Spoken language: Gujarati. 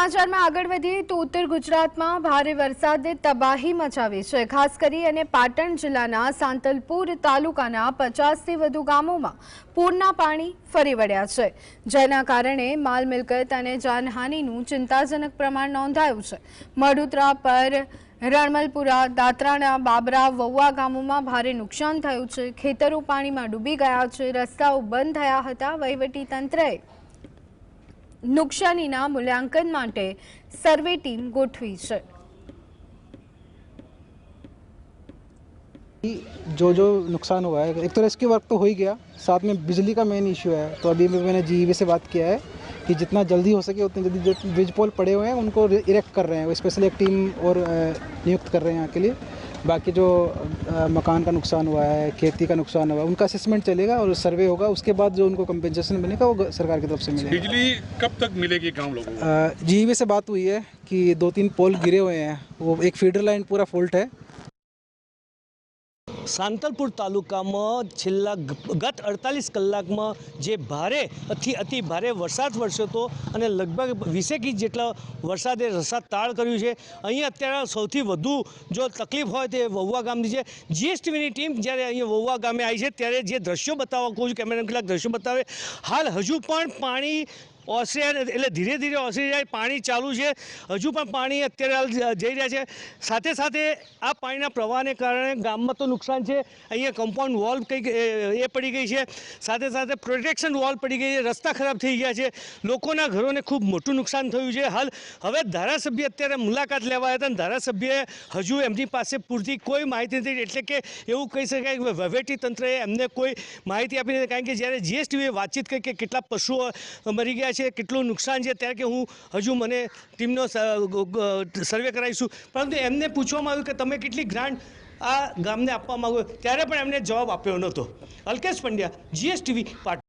સમાચારમાં આગળ વધીએ તો ઉત્તર ગુજરાતમાં ભારે વરસાદે તબાહી મચાવી છે. ખાસ કરી અને પાટણ જિલ્લાના સાંતલપુર તાલુકાના પચાસથી વધુ ગામોમાં પૂરના પાણી ફરી વળ્યા છે. જેના કારણે માલ મિલકત અને જાનહાનિનું ચિંતાજનક પ્રમાણ નોંધાયું છે. મડુતરા પર રણમલપુરા દાત્રાના બાબરા વૌવા ગામોમાં ભારે નુકસાન થયું છે. ખેતરો પાણીમાં ડૂબી ગયા છે. રસ્તાઓ બંધ થયા હતા. વહીવટી તંત્રએ નુકસાનીના મૂલ્યાંકન માટે સર્વે ટીમ ગોઠવી છે जो जो नुकसान हुआ है एक तो रेस्क्यू वर्क तो हो ही गया साथ में बिजली का मेन इशू है तो अभी भी मैंने जी से बात किया है कि जितना जल्दी हो सके उतनी जल्दी जो ब्रिज पोल पड़े हुए हैं उनको इरेक्ट कर रहे हैं वो स्पेशली एक टीम और अ, नियुक्त कर रहे हैं यहाँ के लिए बाकी जो मकान का नुकसान हुआ है खेती का नुकसान हुआ है उनका असेसमेंट चलेगा और सर्वे होगा। उसके बाद जो उनको कंपेंसेशन मिलेगा वो सरकार की तरफ़ से मिलेगा। बिजली कब तक मिलेगी गाँव लोगों को? जी से बात हुई है कि दो तीन पोल गिरे हुए हैं। वो एक फीडर लाइन पूरा फॉल्ट है। સાંતલપુર તાલુકામાં છેલ્લા ગત અડતાલીસ કલાકમાં જે ભારે, અતિ અતિ ભારે વરસાદ વરસ્યો હતો અને લગભગ વીસેક ઇંચ જેટલા વરસાદે રસાદ તાળ કર્યું છે. અહીંયા અત્યારે સૌથી વધુ જો તકલીફ હોય તે વહુવા ગામની છે. જીએસટીવીની ટીમ જ્યારે અહીંયા વહુવા ગામે આવી છે, ત્યારે જે દ્રશ્યો બતાવવા કહું છું કેમેરા કેટલાક દ્રશ્યો બતાવે. હાલ હજુ પણ પાણી ઓસરે એટલે ધીરે ધીરે ઓસરી જાય, પાણી ચાલુ છે. હજુ પણ પાણી અત્યારે જઈ રહ્યા છે. સાથે સાથે આ પાણીના પ્રવાહને કારણે ગામમાં તો નુકસાન છે. અહીંયા કમ્પાઉન્ડ વોલ કંઈક, એ પડી ગઈ છે. સાથે સાથે પ્રોટેક્શન વોલ પડી ગઈ છે. રસ્તા ખરાબ થઈ ગયા છે. લોકોના ઘરોને ખૂબ મોટું નુકસાન થયું છે. હાલ હવે ધારાસભ્ય અત્યારે મુલાકાત લેવા હતા. અને ધારાસભ્યએ હજુ એમની પાસે પૂરતી કોઈ માહિતી નથી. એટલે કે એવું કહી શકાય કે વહીવટી તંત્રએ એમને કોઈ માહિતી આપી નથી. કારણ કે જ્યારે જીએસટીવીએ વાતચીત કરી કે કેટલા પશુઓ મરી ગયા છે, કેટલું નુકસાન છે ત્યારે કે હું હજુ મને ટીમનો સર્વે કરાવીશું. પરંતુ એમને પૂછવામાં આવ્યું કે તમે કેટલી ગ્રાન્ટ આ ગામને આપવા માંગો ત્યારે પણ એમને જવાબ આપ્યો નહોતો. અલ્કેશ પંડ્યા જીએસટીવી પાટણ.